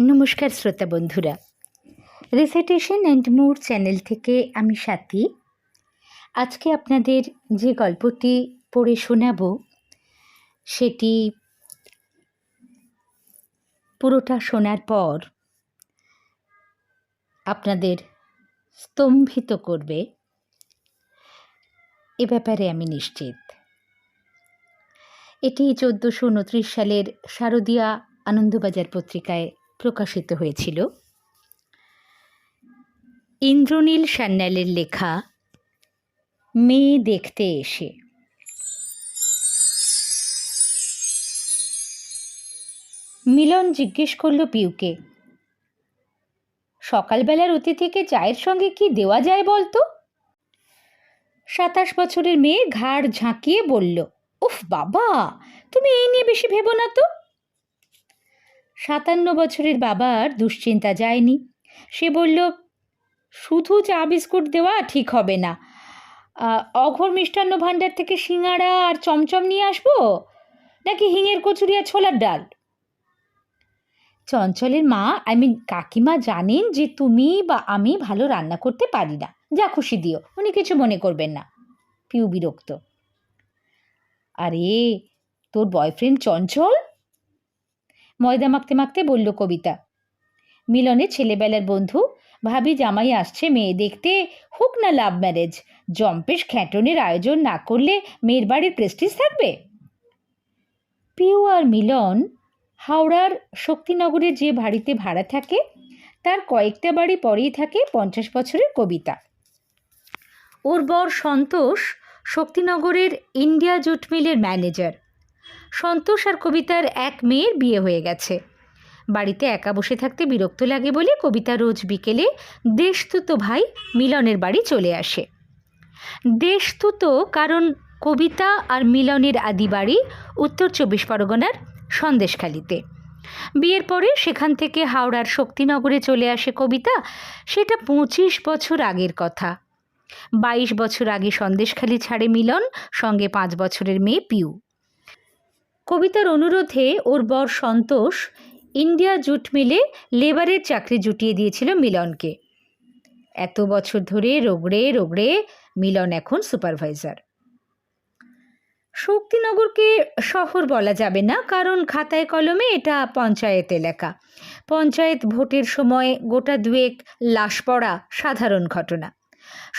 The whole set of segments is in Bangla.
নমস্কার শ্রোতা বন্ধুরা। রেসিটেশন অ্যান্ড মুড চ্যানেল থেকে আমি সাথী। আজকে আপনাদের যে গল্পটি পড়ে শোনাব, সেটি পুরোটা শোনার পর আপনাদের স্তম্ভিত করবে। এ ব্যাপারে আমি নিশ্চিত। এটি চোদ্দোশো উনত্রিশ সালের শারদীয়া আনন্দবাজার পত্রিকায় প্রকাশিত হয়েছিল। ইন্দ্রনীল সান্যালের লেখা, মেয়ে দেখতে এসে। মিলন জিজ্ঞেস করল পিউকে, সকালবেলার অতিথিকে চায়ের সঙ্গে কি দেওয়া যায় বলতো? সাতাশ বছরের মেয়ে ঘাড় ঝাঁকিয়ে বলল, উফ বাবা, তুমি এই নিয়ে বেশি ভেবো না তো? সাতান্ন বছরের বাবার দুশ্চিন্তা যায়নি। সে বলল, শুধু চা বিস্কুট দেওয়া ঠিক হবে না। অঘর মিষ্টান্ন ভাণ্ডার থেকে সিঙাড়া আর চমচম নিয়ে আসব? নাকি হিঙের কচুরি আর ছোলার ডাল? চঞ্চলের মা, আই মিন, কাকিমা জানেন যে তুমি বা আমি ভালো রান্না করতে পারি না। যা খুশি দিও, উনি কিছু মনে করবেন না। পিউ বিরক্ত। আরে, তোর বয়ফ্রেন্ড চঞ্চল? ময়দা মাখতে মাখতে বলল কবিতা। মিলনের ছেলেবেলার বন্ধু, ভাবি জামাই আসছে মেয়ে দেখতে। হোক না লাভ ম্যারেজ, জম্পেশ খ্যাটনের আয়োজন না করলে মেয়ের বাড়ির প্রেস্টিজ থাকবে? পিউ আর মিলন, হাওড়ার শক্তিনগরের যে বাড়িতে ভাড়া থাকে, তার কয়েকটা বাড়ি পরেই থাকে পঞ্চাশ বছরের কবিতা। ওর বর সন্তোষ, শক্তিনগরের ইন্ডিয়া জুট মিলের ম্যানেজার সন্তোষ আর কবিতার এক মেয়ের বিয়ে হয়ে গেছে। বাড়িতে একা বসে থাকতে বিরক্ত লাগে বলে কবিতা রোজ বিকেলে দেশতুতো ভাই মিলনের বাড়ি চলে আসে। দেশতুতো কারণ কবিতা আর মিলনের আদি বাড়ি উত্তর চব্বিশ পরগনার সন্দেশখালিতে। বিয়ের পরে সেখান থেকে হাওড়ার শক্তিনগরে চলে আসে কবিতা। সেটা পঁচিশ বছর আগের কথা। বাইশ বছর আগে সন্দেশখালি ছাড়ে মিলন, সঙ্গে পাঁচ বছরের মেয়ে পিউ। কবিতার অনুরোধে ওর বর সন্তোষ ইন্ডিয়া জুট মিলে লেবারের চাকরি জুটিয়ে দিয়েছিল মিলনকে। এত বছর ধরে রোগড়ে রোগড়ে মিলন এখন সুপারভাইজার। শক্তিনগরকে শহর বলা যাবে না, কারণ খাতায় কলমে এটা পঞ্চায়েত এলাকা। পঞ্চায়েত ভোটের সময় গোটা দুয়েক লাশ পড়া সাধারণ ঘটনা।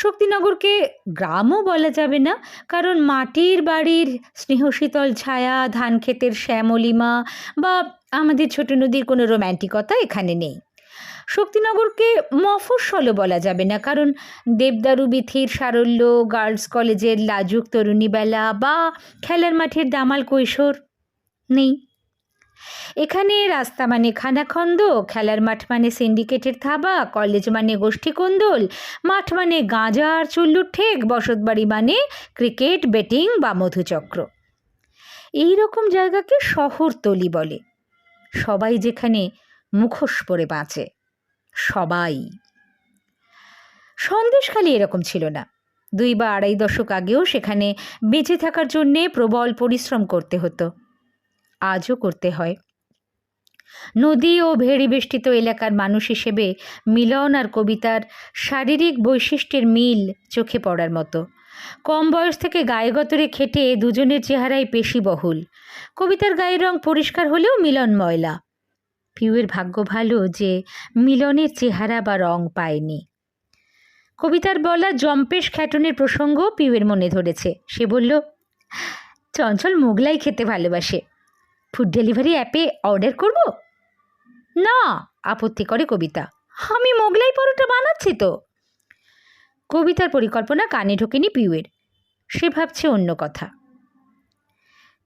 শক্তিনগরকে গ্রামও বলা যাবে না, কারণ মাটির বাড়ির স্নেহশীতল ছায়া, ধান ক্ষেতের শ্যামলিমা বা আমাদের ছোট নদীর কোনো রোম্যান্টিকতা এখানে নেই। শক্তিনগরকে মফস্বলও বলা যাবে না, কারণ দেবদারু বিথির সারল্য, গার্লস কলেজের লাজুক তরুণীবেলা বা খেলার মাঠের দামাল কৈশোর নেই। এখানে রাস্তা মানে খানাখন্দ, খেলার মাঠ মানে সিন্ডিকেটের থাবা, কলেজ মানে গোষ্ঠীকন্দল মাঠ মানে গাঁজা আর চুল্লুর ঠেক বসতবাড়ি মানে ক্রিকেট বেটিং বা মধুচক্র। এই রকম জায়গাকে শহরতলি বলে। সবাই যেখানে মুখোশ পরে বাঁচে, সবাই। সন্দেশখালি এরকম ছিল না। দুই বা আড়াই দশক আগেও সেখানে বেঁচে থাকার জন্যে প্রবল পরিশ্রম করতে হতো। আজও করতে হয়। নদী ও ভেড়ি বেষ্টিত এলাকার মানুষ হিসেবে মিলন আর কবিতার শারীরিক বৈশিষ্ট্যের মিল চোখে পড়ার মতো। কম বয়স থেকে গায়ে গতরে খেটে দুজনের চেহারাই পেশিবহুল। কবিতার গায়ের রং পরিষ্কার হলেও মিলন ময়লা। পিউয়ের ভাগ্য ভালো যে মিলনের চেহারা বা রং পায়নি। কবিতার বলা জম্পেশ খ্যাটনের প্রসঙ্গ পিউয়ের মনে ধরেছে। সে বলল, চঞ্চল মোগলাই খেতে ভালোবাসে। ফুড ডেলিভারি অ্যাপে অর্ডার করব? না, আপত্তি করে কবিতা। আমি মোগলাই পরোটা বানাচ্ছি তো। কবিতার পরিকল্পনা কানে ঢোকেনি পিউয়ের। সে ভাবছে অন্য কথা।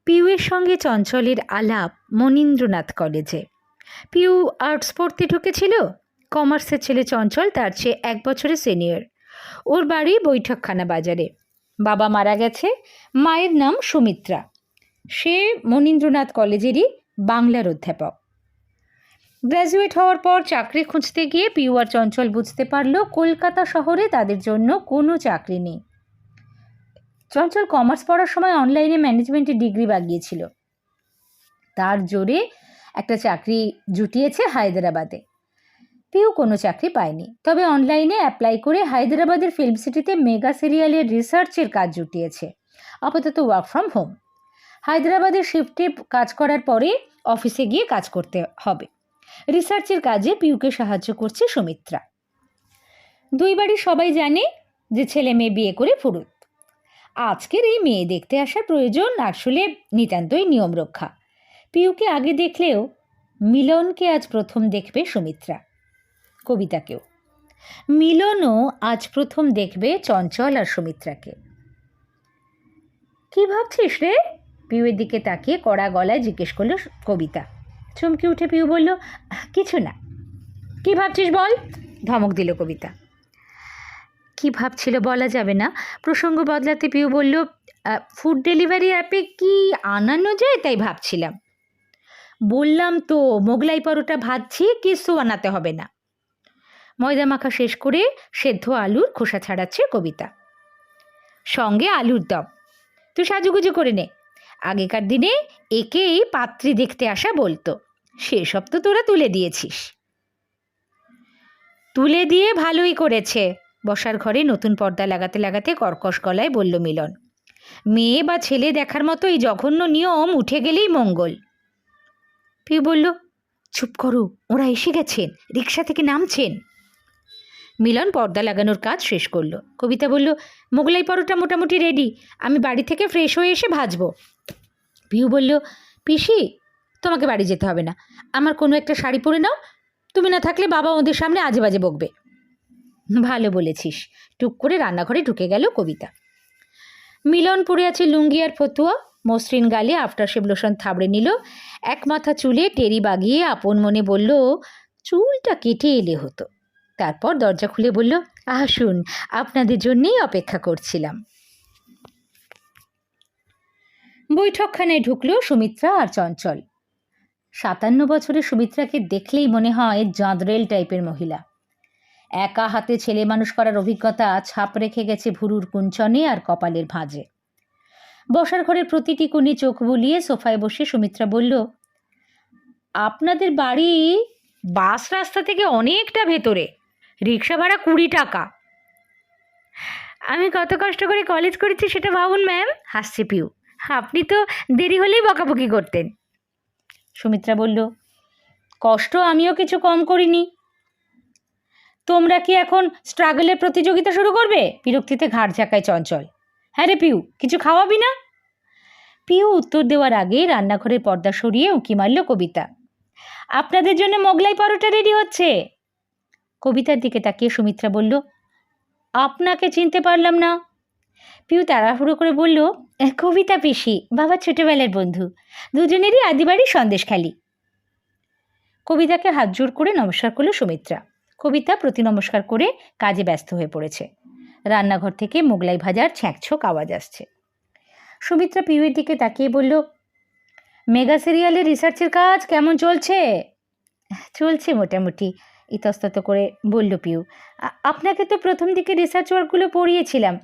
পিউয়ের সঙ্গে চঞ্চলের আলাপ মনীন্দ্রনাথ কলেজে। পিউ আর্টস পড়তে ঢুকেছিল। কমার্সের ছেলে চঞ্চল তার চেয়ে এক বছরের সিনিয়র ওর বাড়ি বৈঠকখানা বাজারে। বাবা মারা গেছে। মায়ের নাম সুমিত্রা। সে মনীন্দ্রনাথ কলেজেরই বাংলার অধ্যাপক। গ্র্যাজুয়েট হওয়ার পর চাকরি খুঁজতে গিয়ে পিউ আর চঞ্চল বুঝতে পারল কলকাতা শহরে তাদের জন্য কোনো চাকরি নেই। চঞ্চল কমার্স পড়ার সময় অনলাইনে ম্যানেজমেন্টের ডিগ্রি বাগিয়েছিল। তার জোরে একটা চাকরি জুটিয়েছে হায়দ্রাবাদে। পিউ কোনো চাকরি পায়নি। তবে অনলাইনে অ্যাপ্লাই করে হায়দ্রাবাদের ফিল্ম সিটিতে মেগা সিরিয়ালের রিসার্চের কাজ জুটিয়েছে। আপাতত ওয়ার্ক ফ্রম হোম হায়দ্রাবাদের শিফটে কাজ করার পরে অফিসে গিয়ে কাজ করতে হবে। রিসার্চের কাজে পিউকে সাহায্য করছে সুমিত্রা। দুই বাড়ি সবাই জানে যে ছেলে মেয়ে বিয়ে করে ফুরুত। আজকের এই মেয়ে দেখতে আসার প্রয়োজন আসলে নিতান্তই নিয়ম রক্ষা। পিউকে আগে দেখলেও মিলনকে আজ প্রথম দেখবে সুমিত্রা, কবিতাকেও। মিলনও আজ প্রথম দেখবে চঞ্চল আর সুমিত্রাকে। কি ভাবছিস রে? পিউয়ের দিকে তাকিয়ে কড়া গলায় জিজ্ঞেস করল কবিতা। চমকে উঠে পিউ বলল, কিছু না। কি ভাবছিস বল? ধমক দিল কবিতা। কি ভাবছিল বলা যাবে না। প্রসঙ্গ বদলাতে পিউ বলল ফুড ডেলিভারি অ্যাপে কি আনানো যায় তাই ভাবছিলাম। বললাম তো, মোগলাই পরোটা ভাজছি, কিছু আনাতে হবে না। ময়দা মাখা শেষ করে সেদ্ধ আলুর খোসা ছাড়াচ্ছে কবিতা। সঙ্গে আলুর দম। তুই সাজুগুজু করে নে। আগেকার দিনে একেই পাত্রী দেখতে আসা বলতো। সেসব তো তোরা তুলে দিয়েছিস। তুলে দিয়ে ভালোই করেছে, বসার ঘরে নতুন পর্দা লাগাতে লাগাতে কর্কশ গলায় বলল মিলন। মেয়ে বা ছেলে দেখার মতো এই জঘন্য নিয়ম উঠে গেলেই মঙ্গল। পিউ বলল, চুপ করো, ওরা এসে গেছেন, রিক্সা থেকে নামছেন। মিলন পর্দা লাগানোর কাজ শেষ করল। কবিতা বলল, মোগলাই পরোটা মোটামুটি রেডি আমি বাড়ি থেকে ফ্রেশ হয়ে এসে ভাজবো। পিউ বলল, পিসি, তোমাকে বাড়ি যেতে হবে না। আমার কোনো একটা শাড়ি পরে নাও। তুমি না থাকলে বাবা ওদের সামনে আজে বাজে বকবে। ভালো বলেছিস। টুক করে রান্নাঘরে ঢুকে গেল কবিতা। মিলন পড়ে আছে লুঙ্গি আর ফতুয়া। মসৃণ গালে আফটার শেভ লোশন থাবড়ে নিল। এক মাথা চুলে টেরি বাগিয়ে আপন মনে বলল, চুলটা কেটে এলে হতো। তারপর দরজা খুলে বলল, আসুন, আপনাদের জন্যেই অপেক্ষা করছিলাম। বৈঠকখানায় ঢুকলো সুমিত্রা আর চঞ্চল। সাতান্ন বছরের সুমিত্রাকে দেখলেই মনে হয় জাঁদরেল টাইপের মহিলা। একা হাতে ছেলে মানুষ করার অভিজ্ঞতা ছাপ রেখে গেছে ভুরুর কুঞ্চনে আর কপালের ভাঁজে। বসার ঘরের প্রতিটি কোণে চোখ বুলিয়ে সোফায় বসে সুমিত্রা বলল, আপনাদের বাড়ি বাস রাস্তা থেকে অনেকটা ভেতরে। রিক্সা ভাড়া কুড়ি টাকা। আমি কত কষ্ট করে কলেজ করেছি সেটা ভাবুন ম্যাম হাসছে পিউ। আপনি তো দেরি হলেই বকাবকি করতেন। সুমিত্রা বলল, কষ্ট আমিও কিছু কম করিনি। তোমরা কি এখন স্ট্রাগলের প্রতিযোগিতা শুরু করবে? বিরক্তিতে ঘাড় ঝাঁকায় চঞ্চল। হ্যাঁ রে পিউ, কিছু খাওয়াবি না? পিউ উত্তর দেওয়ার আগে রান্নাঘরের পর্দা সরিয়ে উঁকি মারল কবিতা। আপনাদের জন্য মোগলাই পরোটা রেডি হচ্ছে। কবিতার দিকে তাকিয়ে সুমিত্রা বলল, আপনাকে চিনতে পারলাম না। পিউ তাড়াহুড়ো করে বলল কবিতা পিসি, বাবা ছোটবেলার বন্ধু। দুজনেরই আদিবাড়ি সন্দেশখালি। কবিতাকে হাত জোর করে নমস্কার করল সুমিত্রা। কবিতা প্রতি নমস্কার করে কাজে ব্যস্ত হয়ে পড়েছে। রান্নাঘর থেকে মোগলাই ভাজার ছ্যাঁকছোক আওয়াজ আসছে। সুমিত্রা পিউয়ের দিকে তাকিয়ে বলল, মেগা সিরিয়ালের রিসার্চের কাজ কেমন চলছে? চলছে মোটামুটি, ইতস্তত করে বলল পিউ। আপনাকে তো প্রথম দিকে রিসার্চ ওয়ার্কগুলো পড়িয়েছিলাম।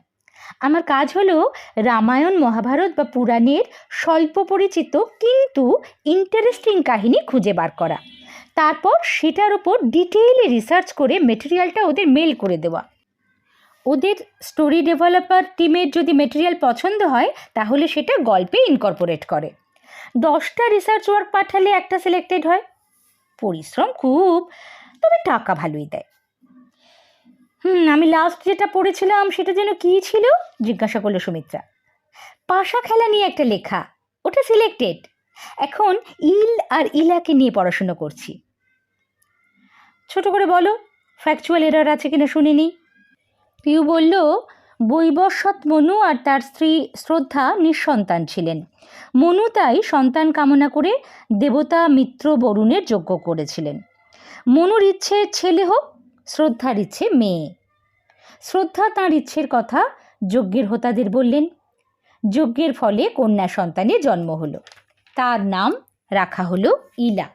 আমার কাজ হলো রামায়ণ, মহাভারত বা পুরাণের স্বল্প পরিচিত কিন্তু ইন্টারেস্টিং কাহিনী খুঁজে বার করা। তারপর সেটার ওপর ডিটেইলে রিসার্চ করে মেটেরিয়ালটা ওদের মেল করে দেওয়া। ওদের স্টোরি ডেভেলপার টিমের যদি মেটেরিয়াল পছন্দ হয়, তাহলে সেটা গল্পে ইনকর্পোরেট করে। দশটা রিসার্চ ওয়ার্ক পাঠালে একটা সিলেক্টেড হয়। পরিশ্রম খুব, তবে টাকা ভালোই দেয়। হুম, আমি লাস্ট যেটা পড়েছিলাম সেটা যেন কী ছিল? জিজ্ঞাসা করল সুমিত্রা। পাশা খেলা নিয়ে একটা লেখা। ওটা সিলেক্টেড এখন ইল আর ইলাকে নিয়ে পড়াশুনো করছি। ছোট করে বলো ফ্যাকচুয়াল এরার আছে কিনা শুনিনি? পিউ বলল বৈবস্বত মনু আর তার স্ত্রী শ্রদ্ধা নিঃসন্তান ছিলেন। মনু তাই সন্তান কামনা করে দেবতা মিত্র বরুণের যজ্ঞ করেছিলেন। মনুর ইচ্ছে ছেলে হোক শ্রদ্ধার ইচ্ছে মেয়ে। শ্রদ্ধা তাঁর ইচ্ছের কথা যজ্ঞের হোতাদের বললেন। যজ্ঞের ফলে কন্যা সন্তানের জন্ম হলো। তার নাম রাখা হলো ইলা।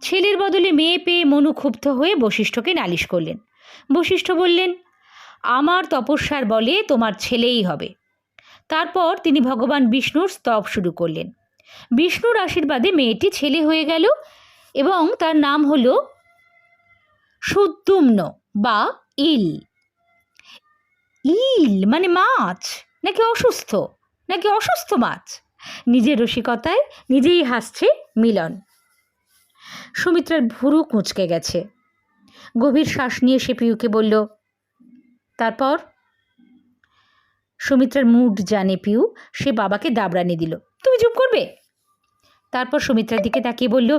ছেলের বদলে মেয়ে পেয়ে মনু ক্ষুব্ধ হয়ে বশিষ্ঠকে নালিশ করলেন। বশিষ্ঠ বললেন, আমার তপস্যার বলে তোমার ছেলেই হবে। তারপর তিনি ভগবান বিষ্ণুর স্তব শুরু করলেন। বিষ্ণুর আশীর্বাদে মেয়েটি ছেলে হয়ে গেল এবং তার নাম হলো সুদ্যুম্ন বা ইল। ইল মানে মাছ, নাকি অসুস্থ নাকি অসুস্থ মাছ? নিজের রসিকতায় নিজেই হাসছে মিলন। সুমিত্রার ভুরু কুঁচকে গেছে। গভীর শ্বাস নিয়ে সে পিউকে বলল, তারপর? সুমিত্রার মুড জানে পিউ সে বাবাকে দাবরানি দিল, তুমি চুপ করবে? তারপর সুমিত্রার দিকে তাকিয়ে বলল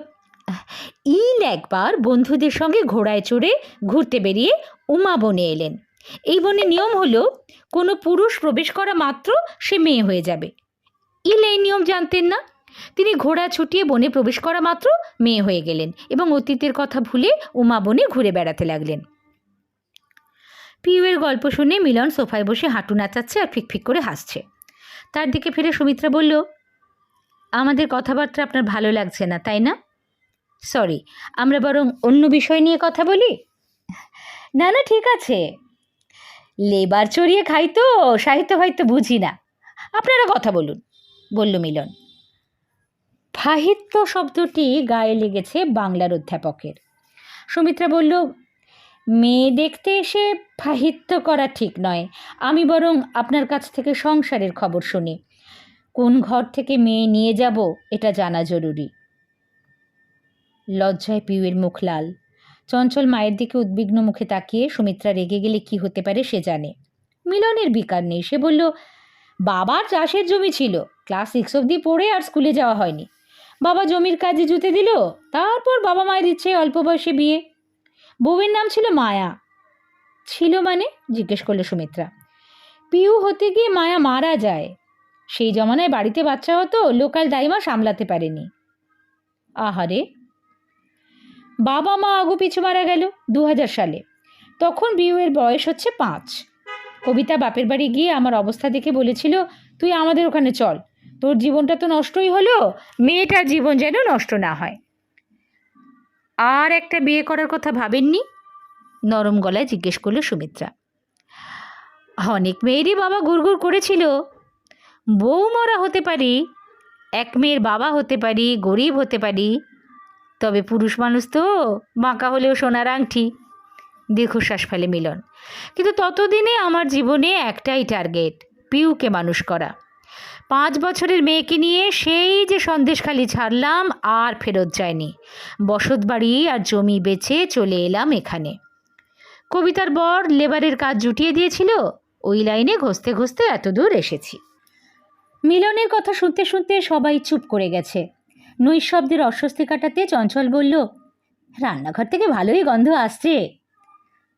ইল একবার বন্ধুদের সঙ্গে ঘোড়ায় চড়ে ঘুরতে বেরিয়ে উমা বনে এলেন। এই বনে নিয়ম হলো, কোনো পুরুষ প্রবেশ করা মাত্র সে মেয়ে হয়ে যাবে। ইল এই নিয়ম জানতেন না। তিনি ঘোড়া ছুটিয়ে বনে প্রবেশ করা মাত্র মেয়ে হয়ে গেলেন এবং অতীতের কথা ভুলে উমা বনে ঘুরে বেড়াতে লাগলেন। পিউয়ের গল্প শুনে মিলন সোফায় বসে হাঁটু নাচাচ্ছে আর ফিকফিক করে হাসছে। তার দিকে ফিরে সুমিত্রা বলল, আমাদের কথাবার্তা আপনার ভালো লাগছে না, তাই না? সরি আমরা বরং অন্য বিষয় নিয়ে কথা বলি? না না, ঠিক আছে। লেবার চড়িয়ে খাই তো, সাহিত্য হয়তো বুঝি না। আপনারা কথা বলুন, বলল মিলন। সাহিত্য শব্দটি গায়ে লেগেছে বাংলার অধ্যাপকের। সুমিত্রা বলল, মেয়ে দেখতে এসে সাহিত্য করা ঠিক নয়। আমি বরং আপনার কাছ থেকে সংসারের খবর শুনি। কোন ঘর থেকে মেয়ে নিয়ে যাব, এটা জানা জরুরি। লজ্জায় পিউয়ের মুখ লাল। চঞ্চল মায়ের দিকে উদ্বিগ্ন মুখে তাকিয়ে সুমিত্রা রেগে গেলে কি হতে পারে সে জানে। মিলনের বিকার নেই। সে বলল, বাবার চাষের জমি ছিল। ক্লাস সিক্স অবধি পড়ে আর স্কুলে যাওয়া হয়নি। বাবা জমির কাজে জুতে দিল, তারপর বাবা মায়ের ইচ্ছে অল্প বয়সে বিয়ে। বউয়ের নাম ছিল মায়া। ছিল মানে? জিজ্ঞেস করল সুমিত্রা। পিউ হতে গিয়ে মায়া মারা যায়। সেই জমানায় বাড়িতে বাচ্চা হতো, লোকাল দাইমা সামলাতে পারেনি। আহারে! বাবা মা আগু পিছু মারা গেল দু হাজার সালে। তখন বিউয়ের বয়স হচ্ছে পাঁচ। কবিতা বাপের বাড়ি গিয়ে আমার অবস্থা দেখে বলেছিল, তুই আমাদের ওখানে চল। তোর জীবনটা তো নষ্টই হলো, মেয়েটার জীবন যেন নষ্ট না হয়। আর একটা বিয়ে করার কথা ভাবেননি? নরম গলায় জিজ্ঞেস করল সুমিত্রা। অনেক মেয়েরই বাবা গুড়গুড় করেছিল। বউ মরা হতে পারি, এক মেয়ের বাবা হতে পারি, গরিব হতে পারি তবে পুরুষ মানুষ তো বাঁকা হলেও সোনার আংটি। দীর্ঘশ্বাস ফেলে মিলন। কিন্তু ততদিনে আমার জীবনে একটাই টার্গেট পিউকে মানুষ করা। পাঁচ বছরের মেয়েকে নিয়ে সেই যে সন্দেশখালি ছাড়লাম, আর ফেরত যায়নি। বসত বাড়ি আর জমি বেচে চলে এলাম এখানে। কবিতার বর লেবারের কাজ জুটিয়ে দিয়েছিল, ওই লাইনে ঘষতে ঘষতে এত দূর এসেছি। মিলনের কথা শুনতে শুনতে সবাই চুপ করে গেছে। নৈশব্দের অস্বস্তি কাটাতে চঞ্চল বলল, রান্নাঘর থেকে ভালোই গন্ধ আসছে।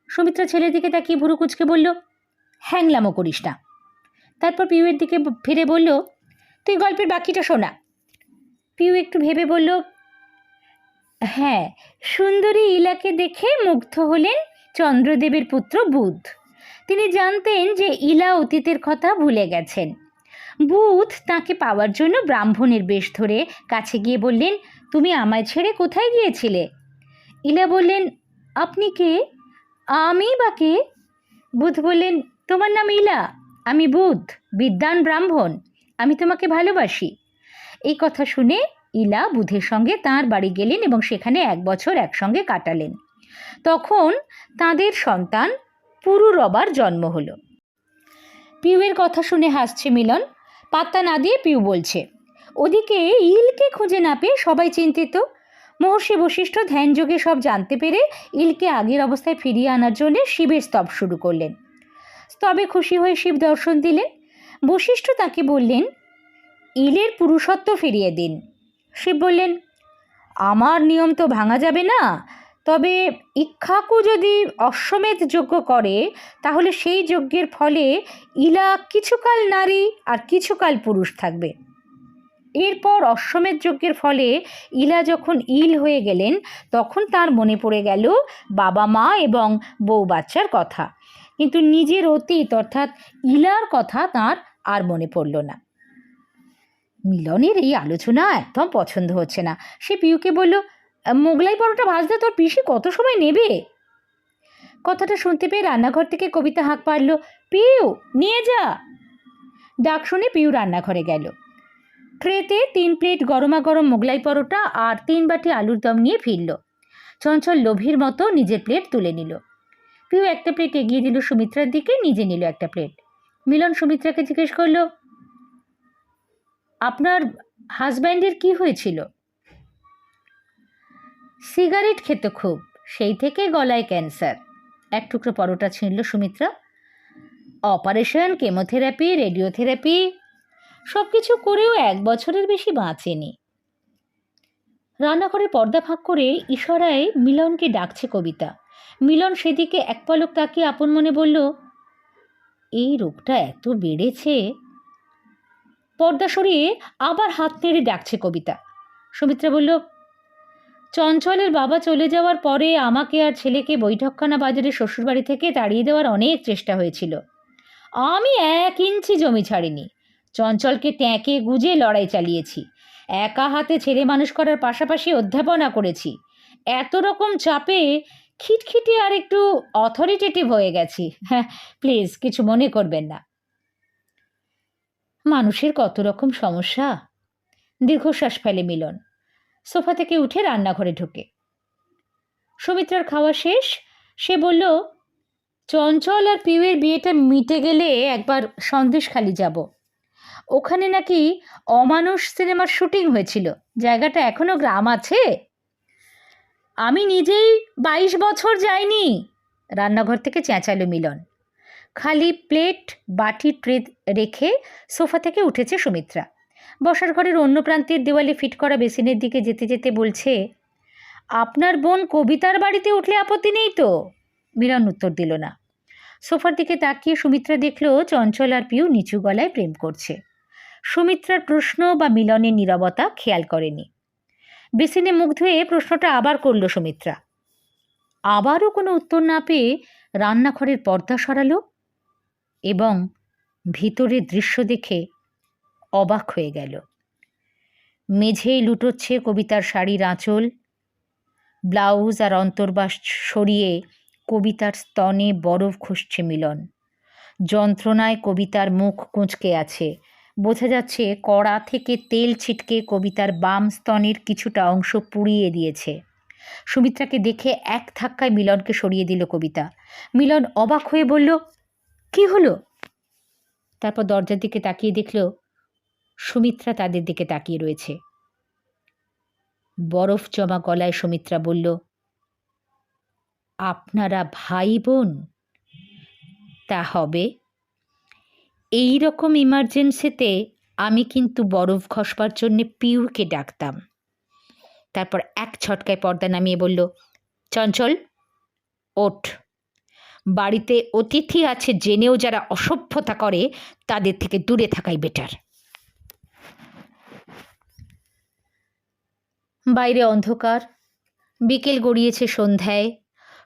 সুমিত্রা ছেলের দিকে তাকিয়ে ভুরু কুচকে বলল, হ্যাংলামো করিস না। তারপর পিউয়ের দিকে ফিরে বলল, তুই গল্পের বাকিটা শোনা। পিউ একটু ভেবে বলল হ্যাঁ সুন্দরী ইলাকে দেখে মুগ্ধ হলেন চন্দ্রদেবের পুত্র বুধ। তিনি জানতেন যে ইলা অতীতের কথা ভুলে গেছেন। বুধ তাকে পাওয়ার জন্য ব্রাহ্মণের বেশ ধরে কাছে গিয়ে বললেন, তুমি আমায় ছেড়ে কোথায় গিয়েছিলে? ইলা বললেন, আপনি কে? আমি বা কে? বুধ বললেন, তোমার নাম ইলা। আমি বুধ বিদ্যান ব্রাহ্মণ। আমি তোমাকে ভালোবাসি। এই কথা শুনে ইলা বুধের সঙ্গে তার বাড়ি গেলেন এবং সেখানে এক বছর একসঙ্গে কাটালেন। তখন তাদের সন্তান পুরুরবার জন্ম হলো। পিউয়ের কথা শুনে হাসছে মিলন। পাত্তা না দিয়ে পিউ বলছে। ওদিকে ইলকে খুঁজে না পেয়ে সবাই চিন্তিত। মহর্ষি বশিষ্ঠ ধ্যানযোগে সব জানতে পেরে ইলকে আগের অবস্থায় ফিরিয়ে আনার জন্য শিবের স্তব শুরু করলেন। স্তবে খুশি হয়ে শিব দর্শন দিলেন। বশিষ্ঠ তাকে বললেন, ইলের পুরুষত্ব ফিরিয়ে দিন। শিব বললেন, আমার নিয়ম তো ভাঙা যাবে না। তবে ইক্ষাকু যদি অশ্বমেধ যজ্ঞ করে, তাহলে সেই যজ্ঞের ফলে ইলা কিছুকাল নারী আর কিছুকাল পুরুষ থাকবে। এরপর অশ্বমেধ যজ্ঞের ফলে ইলা যখন ইল হয়ে গেলেন, তখন তার মনে পড়ে গেল বাবা মা এবং বউ বাচ্চার কথা। কিন্তু নিজের অতীত অর্থাৎ ইলার কথা তার আর মনে পড়ল না। মিলনের এই আলোচনা একদম পছন্দ হচ্ছে না। সে পিউকে বলল মোগলাই পরোটা ভাজতে তোর পিসি কত সময় নেবে? কথাটা শুনতে পেয়ে রান্নাঘর থেকে কবিতা হাঁক পারল পিউ, নিয়ে যা। ডাক শুনে পিউ রান্নাঘরে গেল। ট্রেতে তিন প্লেট গরমা গরম মোগলাই পরোটা আর তিন বাটি আলুর দম নিয়ে ফিরল। চঞ্চল লোভীর মতো নিজের প্লেট তুলে নিল। পিউ একটা প্লেট এগিয়ে দিল সুমিত্রার দিকে, নিজে নিল একটা প্লেট। মিলন সুমিত্রাকে জিজ্ঞেস করল, আপনার হাজব্যান্ডের কি হয়েছিল? সিগারেট খেত খুব, সেই থেকে গলায় ক্যান্সার। এক টুকরো পরোটা ছিঁড়ল সুমিত্রা। অপারেশন, কেমোথেরাপি, রেডিওথেরাপি সব কিছু করেও এক বছরের বেশি বাঁচেনি। রান্নাঘরে পর্দা ফাঁক করে ইশারায় মিলনকে ডাকছে কবিতা। মিলন সেদিকে এক পলক তাকিয়ে আপন মনে বলল, এই রোগটা এত বেড়েছে? পর্দা সরিয়ে আবার হাত নেড়ে ডাকছে কবিতা। সুমিত্রা বলল চঞ্চলের বাবা চলে যাওয়ার পরে আমাকে আর ছেলেকে বৈঠকখানা বাজারে শ্বশুরবাড়ি থেকে তাড়িয়ে দেওয়ার অনেক চেষ্টা হয়েছিল। আমি এক ইঞ্চি জমি ছাড়িনি। চঞ্চলকে ট্যাঁকে গুজে লড়াই চালিয়েছি। একা হাতে ছেলে মানুষ করার পাশাপাশি অধ্যাপনা করেছি। এত রকম চাপে খিটখিটে আর একটু অথরিটেটিভ হয়ে গেছি। হ্যাঁ প্লিজ কিছু মনে করবেন না। মানুষের কত রকম সমস্যা? দীর্ঘশ্বাস ফেলে মিলন। সোফা থেকে উঠে রান্নাঘরে ঢোকে। সুমিত্রার খাওয়া শেষ, সে বলল, চঞ্চল আর পিউয়ের বিয়েটা মিটে গেলে একবার সন্দেশখালি যাব। ওখানে নাকি অমানুষ সিনেমার শুটিং হয়েছিল। জায়গাটা এখনও গ্রাম আছে? আমি নিজেই বাইশ বছর যাইনি। রান্নাঘর থেকে চেঁচালো মিলন। খালি প্লেট, বাটি, ট্রে রেখে সোফা থেকে উঠেছে সুমিত্রা। বসার ঘরের অন্য প্রান্তের দেওয়ালে ফিট করা বেসিনের দিকে যেতে যেতে বলছে, আপনার বোন কবিতার বাড়িতে উঠলে আপত্তি নেই তো? মিলন উত্তর দিল না। সোফার দিকে তাকিয়ে সুমিত্রা দেখল চঞ্চল আর পিউ নিচু গলায় প্রেম করছে। সুমিত্রার প্রশ্ন বা মিলনের নীরবতা খেয়াল করেনি। বেসিনে মুখ ধুয়ে প্রশ্নটা আবার করল সুমিত্রা। আবারও কোনো উত্তর না পেয়ে রান্নাঘরের পর্দা সরালো? এবং ভিতরের দৃশ্য দেখে অবাক হয়ে গেল। মেঝেই লুটোচ্ছে কবিতার শাড়ির আঁচল। ব্লাউজ আর অন্তর্বাস সরিয়ে কবিতার স্তনে বরফ খসছে মিলন। যন্ত্রণায় কবিতার মুখ কুঁচকে আছে। বোঝা যাচ্ছে কড়া থেকে তেল ছিটকে কবিতার বাম স্তনের কিছুটা অংশ পুড়িয়ে দিয়েছে। সুমিত্রাকে দেখে এক ধাক্কায় মিলনকে সরিয়ে দিল কবিতা। মিলন অবাক হয়ে বলল, কি হলো? তারপর দরজার দিকে তাকিয়ে দেখল সুমিত্রা তাদের দিকে তাকিয়ে রয়েছে। বরফ জমা গলায় সুমিত্রা বলল, আপনারা ভাই বোন তা হবে। এই রকম ইমার্জেন্সিতে আমি কিন্তু বরফ ঘষবার জন্যে পিউকে ডাকতাম। তারপর এক ছটকায় পর্দা নামিয়ে বলল, চঞ্চল, ওঠ। বাড়িতে অতিথি আছে জেনেও যারা অসভ্যতা করে, তাদের থেকে দূরে থাকাই বেটার বাইরে অন্ধকার। বিকেল গড়িয়েছে সন্ধ্যায়।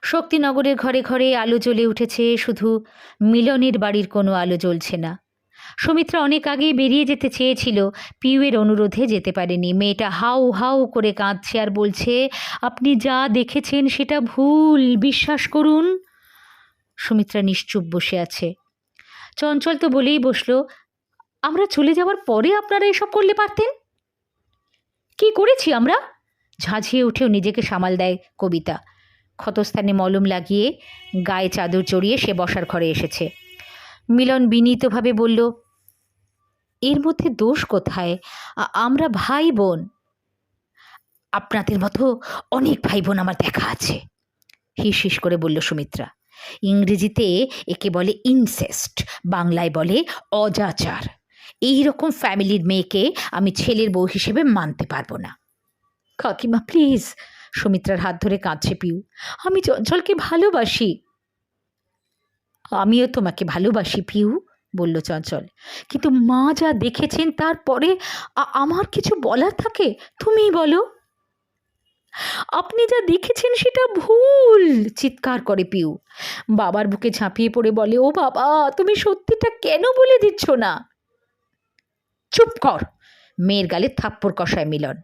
শক্তিনগরের ঘরে ঘরে আলো জ্বলে উঠেছে, শুধু মিলনের বাড়ির কোনো আলো জ্বলছে না। সুমিত্রা অনেক আগেই বেরিয়ে যেতে চেয়েছিল, পিউয়ের অনুরোধে যেতে পারেনি। মেয়েটা হাউ হাউ করে কাঁদছে আর বলছে, আপনি যা দেখেছেন সেটা ভুল, বিশ্বাস করুন। সুমিত্রা নিশ্চুপ বসে আছে। চঞ্চল তো বলেই বসল, আমরা চলে যাওয়ার পরে আপনারা এসব করলে পারতেন? করেছি আমরা? ঝাঁঝিয়ে উঠেও নিজেকে সামাল দেয় কবিতা। ক্ষতস্থানে মলম লাগিয়ে গায়ে চাদর জড়িয়ে সে বসার ঘরে এসেছে। মিলন বিনীতভাবে বলল, এর মধ্যে দোষ কোথায়? আমরা ভাই বোন আপনাদের মতো অনেক ভাই বোন আমার দেখা আছে। হিস হিস করে বলল সুমিত্রা। ইংরেজিতে একে বলে ইনসেস্ট বাংলায় বলে অজাচার। এই রকম ফ্যামিলির মেয়েকে আমি ছেলের বউ হিসেবে মানতে পারব না। কাকিমা প্লিজ সুমিত্রার হাত ধরে কাঁদছে পিউ। আমি চঞ্চলকে ভালোবাসি। আমিও তোমাকে ভালোবাসি পিউ, বলল চঞ্চল। কিন্তু মা যা দেখেছেন তারপরে আমার কিছু বলার থাকে? তুমিই বলো। আপনি যা দেখেছেন সেটা ভুল, চিৎকার করে পিউ। বাবার বুকে ঝাঁপিয়ে পড়ে বলে, ও বাবা, তুমি সত্যিটা কেন বলে দিচ্ছ না? চুপ কর। মেয়ের গালে থাপ্পড় কষায় মিলন।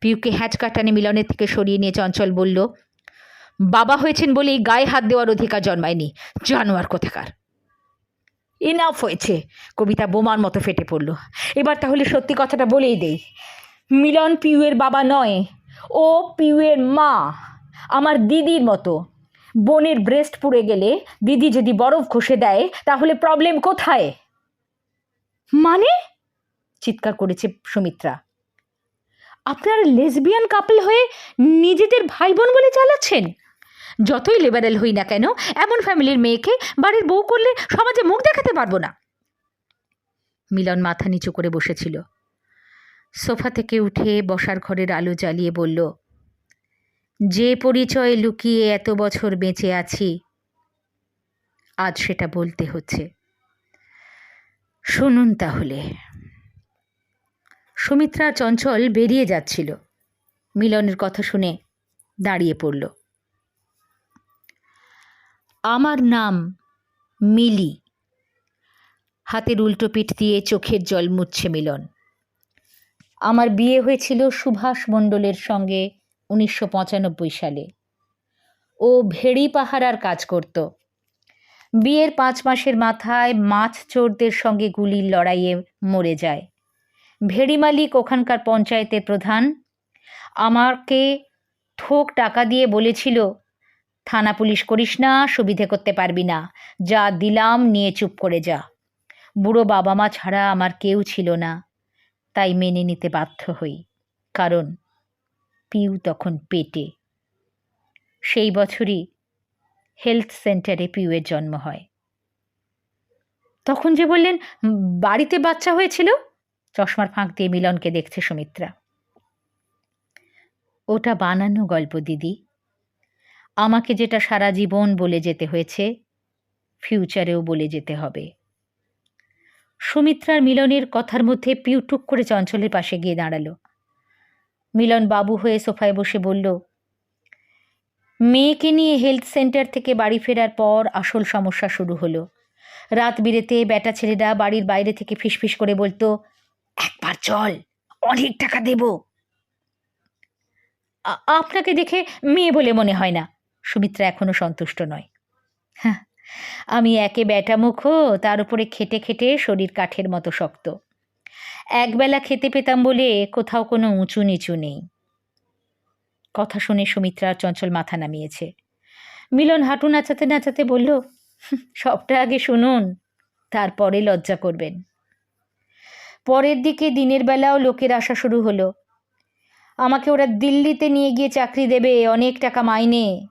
পিউকে হ্যাচ কাটানে মিলনের থেকে সরিয়ে নিয়ে চঞ্চল বলল, বাবা হয়েছেন বলেই গায়ে হাত দেওয়ার অধিকার জন্মায়নি। জানোয়ার কোথাকার? ইনাফ হয়েছে। কবিতা বোমার মতো ফেটে পড়ল। এবার তাহলে সত্যি কথাটা বলেই দেই। মিলন পিউয়ের বাবা নয়, ও পিউয়ের মা, আমার দিদির মতো। বোনের ব্রেস্ট পুড়ে গেলে দিদি যদি বরফ ঘষে দেয়, তাহলে প্রবলেম কোথায়? মানে? চিৎকার করেছে সুমিত্রা। আপনারা লেসবিয়ান কাপল হয়ে নিজেদের ভাই বোন বলে চালাচ্ছেন? যতই লিবারেল হই না কেন, এমন ফ্যামিলির মেয়েকে বাড়ির বউ করলে সমাজে মুখ দেখাতে পারব না। মিলন মাথা নিচু করে বসেছিল। সোফা থেকে উঠে বসার ঘরের আলো জ্বালিয়ে বলল, যে পরিচয় লুকিয়ে এত বছর বেঁচে আছি, আজ সেটা বলতে হচ্ছে। শুনুন তাহলে। সুমিত্রা চঞ্চল বেরিয়ে যাচ্ছিল। মিলনের কথা শুনে দাঁড়িয়ে পড়ল। আমার নাম মিলি। হাতের উল্টো পিঠ দিয়ে চোখের জল মুছছে মিলন। আমার বিয়ে হয়েছিল সুভাষ মণ্ডলের সঙ্গে উনিশশো পঁচানব্বই সালে। ও ভেড়ি পাহারার কাজ করত। বিয়ের পাঁচ মাসের মাথায় মাছ চোরদের সঙ্গে গুলির লড়াইয়ে মরে যায়। ভেড়ি মালিক ওখানকার পঞ্চায়েতের প্রধান। আমাকে থোক টাকা দিয়ে বলেছিল, থানা পুলিশ করিস না, সুবিধে করতে পারবি না। যা দিলাম, নিয়ে চুপ করে যা। বুড়ো বাবা মা ছাড়া আমার কেউ ছিল না তাই মেনে নিতে বাধ্য হই। কারণ পিউ তখন পেটে। সেই বছরই হেলথ সেন্টারে পিউয়ের জন্ম হয়। তখন যে বললেন, বাড়িতে বাচ্চা হয়েছিল? চশমার ফাঁক দিয়ে মিলনকে দেখছে সুমিত্রা। ওটা বানানো গল্প, দিদি। আমাকে যেটা সারা জীবন বলে যেতে হয়েছে, ফিউচারেও বলে যেতে হবে। সুমিত্রার মিলনের কথার মধ্যে পিউটুক করে চঞ্চলের পাশে গিয়ে দাঁড়াল। মিলন বাবু হয়ে সোফায় বসে বলল, মেয়েকে নিয়ে হেলথ সেন্টার থেকে বাড়ি ফেরার পর আসল সমস্যা শুরু হলো। রাত বিরেতে বেটা ছেলেরা বাড়ির বাইরে থেকে ফিসফিস করে বলতো একবার চল অনেক টাকা দেব। আপনাকে দেখে মেয়ে বলে মনে হয় না। সুমিত্রা এখনও সন্তুষ্ট নয়। হ্যাঁ আমি একে ব্যাটা মুখো, তার উপরে খেটে খেটে শরীর কাঠের মতো শক্ত। একবেলা খেতে পেতাম বলে কোথাও কোনো উঁচু নিচু নেই। কথা শুনে সুমিত্রা চঞ্চল মাথা নামিয়েছে। মিলন হাঁটু নাচাতে নাচাতে বলল সবটা আগে শুনুন, তারপরে লজ্জা করবেন। পরের দিকে দিনের বেলাও লোকের আসা শুরু হলো। আমাকে ওরা দিল্লিতে নিয়ে গিয়ে চাকরি দেবে, অনেক টাকা মাইনে।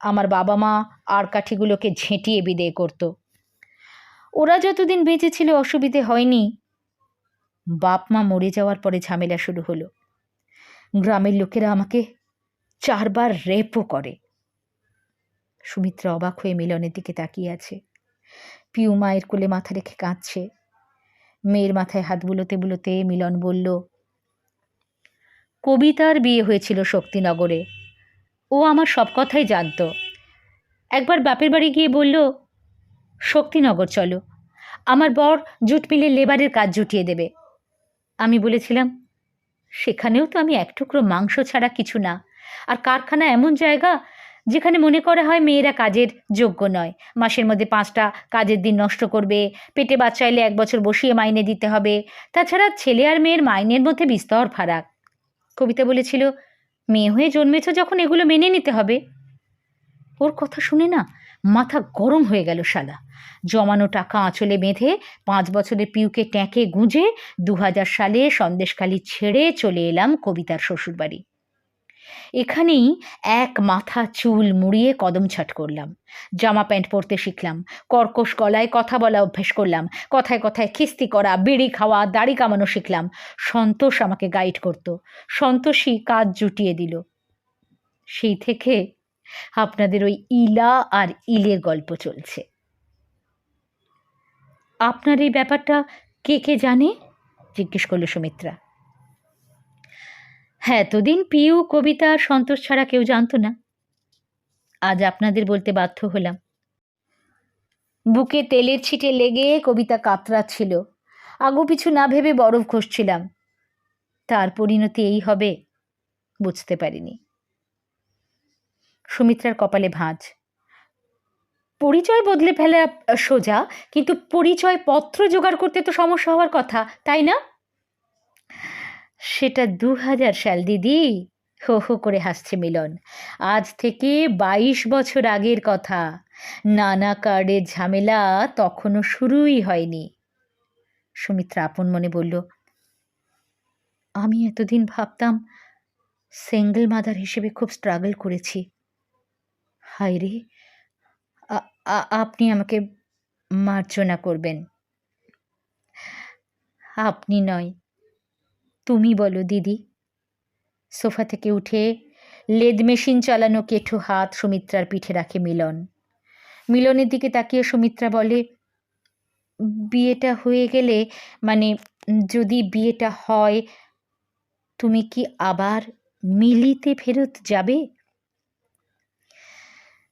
আমার বাবা মা আর কাঠিগুলোকে ঝেঁটিয়ে বিদেয় করত। ওরা যতদিন বেঁচে ছিল অসুবিধে হয়নি। বাপ মা মরে যাওয়ার পরে ঝামেলা শুরু হলো। গ্রামের লোকেরা আমাকে চারবার রেপও করে। সুমিত্রা অবাক হয়ে মিলনের দিকে তাকিয়ে আছে। পিউ মায়ের কোলে মাথা রেখে কাঁদছে। মেয়ের মাথায় হাত বুলোতে বুলোতে মিলন বলল, কবিতার বিয়ে হয়েছিল শক্তিনগরে। ও আমার সব কথাই জানত। একবার বাপের বাড়ি গিয়ে বলল, শক্তিনগর চলো, আমার বর জুট মিলে লেবারের কাজ জুটিয়ে দেবে। আমি বলেছিলাম, সেখানেও তো আমি এক টুকরো মাংস ছাড়া কিছু না। আর কারখানা এমন জায়গা যেখানে মনে করা হয় মেয়েরা কাজের যোগ্য নয়। মাসের মধ্যে পাঁচটা কাজের দিন নষ্ট করবে। পেটে বাচ্চা এলে এক বছর বসিয়ে মাইনে দিতে হবে। তাছাড়া ছেলে আর মেয়ের মাইনের মধ্যে বিস্তর ফারাক। কবিতা বলেছিল, মেয়ে হয়ে জন্মেছ যখন এগুলো মেনে নিতে হবে। ওর কথা শুনে না মাথা গরম হয়ে গেল শালা। জমানো টাকা আঁচলে বেঁধে পাঁচ বছরের পিউকে ট্যাঁকে গুঁজে দু হাজার সালে সন্দেশখালি ছেড়ে চলে এলাম কবিতার শ্বশুরবাড়ি। এখানেই এক মাথা চুল মুড়িয়ে কদম ছাট করলাম। জামা প্যান্ট পরতে শিখলাম, কর্কশ গলায় কথা বলা অভ্যেস করলাম, কথায় কথায় খিস্তি করা, বিড়ি খাওয়া, দাড়ি কামানো শিখলাম। সন্তোষ আমাকে গাইড করত, সন্তোষই কাজ জুটিয়ে দিল। সেই থেকে আপনাদের ওই ইলা আর ইলের গল্প চলছে। আপনার এই ব্যাপারটা কে কে জানে? জিজ্ঞেস করল সুমিত্রা। হ্যাঁ এতদিন পিউ কবিতা সন্তোষ ছাড়া কেউ জানতো না। আজ আপনাদের বলতে বাধ্য হলাম। বুকে তেলের ছিটে লেগে কবিতা কাতরাচ্ছিল। আগু পিছু না ভেবে বরফ ঘষছিলাম। তার পরিণতি এই হবে, বুঝতে পারিনি। সুমিত্রার কপালে ভাঁজ। পরিচয় বদলে ফেলা সোজা, কিন্তু পরিচয় পত্র জোগাড় করতে তো সমস্যা হওয়ার কথা, তাই না? সেটা দু হাজার সাল, দিদি। হো হো করে হাসছে মিলন। আজ থেকে বাইশ বছর আগের কথা। নানা কার্ডের ঝামেলা তখনও শুরুই হয়নি। সুমিত্রা আপন মনে বলল, আমি এতদিন ভাবতাম সিঙ্গেল মাদার হিসেবে খুব স্ট্রাগল করেছি। হায় রে আপনি আমাকে মার্জনা করবেন। আপনি নয় তুমি বলো, দিদি। সোফা থেকে উঠে লেদ মেশিন চালানো কেঠো হাত সুমিত্রার পিঠে রাখে মিলন। মিলনের দিকে তাকিয়ে সুমিত্রা বলে, বিয়েটা হয়ে গেলে মানে যদি বিয়েটা হয়, তুমি কি আবার মিলিতে ফেরত যাবে?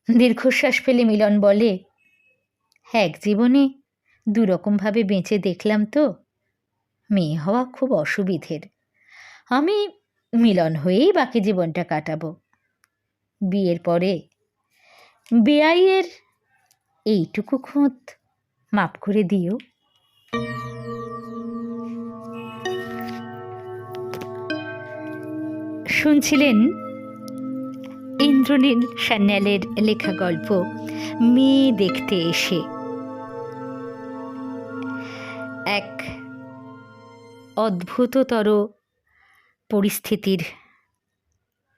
দীর্ঘশ্বাস ফেলে মিলন বলে এক জীবনে দুরকমভাবে বেঁচে দেখলাম তো। মেয়ে হওয়া খুব অসুবিধের। আমি মিলন হয়েই বাকি জীবনটা কাটাবো। বিয়ের পরে বেআইয়ের এইটুকু খুঁত মাপ করে দিও। শুনছিলেন ইন্দ্রনীল সান্যালের লেখা গল্প, মেয়ে দেখতে এসে। এক অদ্ভুততর পরিস্থিতির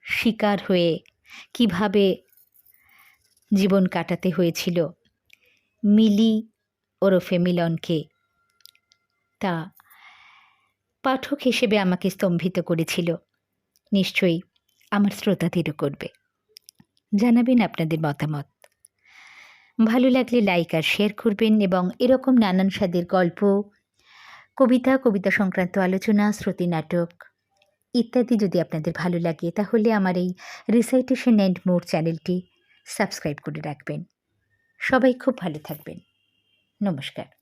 শিকার হয়ে কীভাবে জীবন কাটাতে হয়েছিল মিলি ওরফে মিলনকে। তা পাঠক হিসেবে আমাকে স্তম্ভিত করেছিল। নিশ্চয়ই আমার শ্রোতাদেরও করবে। জানাবেন আপনাদের মতামত। ভালো লাগলে লাইক আর শেয়ার করবেন এবং এরকম নানান স্বাদের গল্প কবিতা কবিতা সংক্রান্ত আলোচনা, শ্রুতি নাটক ইত্যাদি যদি আপনাদের ভালো লাগে, তাহলে আমার এই রিসাইটেশন অ্যান্ড মোর চ্যানেলটি সাবস্ক্রাইব করে রাখবেন। সবাই খুব ভালো থাকবেন। নমস্কার।